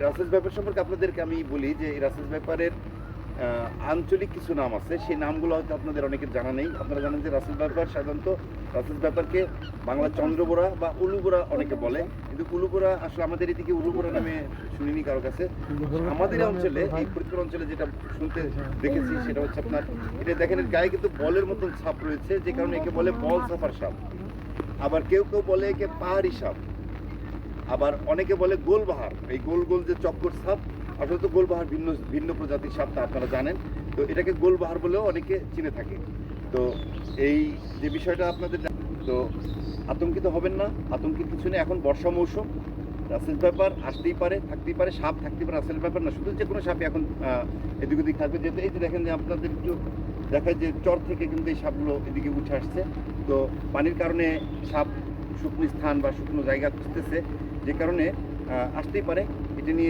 রাসেস ব্যাপার সম্পর্কে আপনাদেরকে আমি বলি যে এই রাসেস ব্যাপারের আঞ্চলিক কিছু নাম আছে। সেই নামগুলো হয়তো আপনাদের অনেকের জানা নেই। আপনারা জানেন যে রাসেস ব্যাপার সাধারণত রাসেস ব্যাপারকে বাংলা চন্দ্রবোড়া বা উলুবোড়া অনেকে বলে। কিন্তু উলুবোড়া আসলে আমাদের এদিকে উলুবোড়া নামে শুনিনি কারও কাছে। আমাদের অঞ্চলে, এই ফরিদপুর অঞ্চলে যেটা শুনতে দেখেছি, সেটা হচ্ছে আপনার, এটা দেখেন গায়ে কিন্তু বলের মতন ছাপ রয়েছে, যে কারণে একে বলে বল সাফার সাপ। আবার কেউ কেউ বলে একে পাহাড়ি সাপ। আবার অনেকে বলে গোলবাহার। এই গোল গোল যে চক্কর সাপ, আসলে তো গোলবাহার ভিন্ন ভিন্ন প্রজাতির সাপ, তা আপনারা জানেন। তো এটাকে গোলবাহার বলেও অনেকে চিনে থাকে। তো এই যে বিষয়টা আপনাদের তো আতঙ্কিত হবেন না আতঙ্কিত কিছু নেই। এখন বর্ষা মৌসুম, রাসেল পেপার আসতেই পারে, থাকতেই পারে, সাপ থাকতেই পারে, রাসেল পেপার না, শুধু যে কোনো সাপই এখন এদিক ওদিক থাকবে। যেহেতু এই যে দেখেন যে আপনাদের একটু দেখায় যে চর থেকে কিন্তু এই সাপগুলো এদিকে উঠে আসছে। তো পানির কারণে সাপ শুকনো স্থান বা শুকনো জায়গা খুঁজতেছে যে কারণে আসতেই পারে। এটা নিয়ে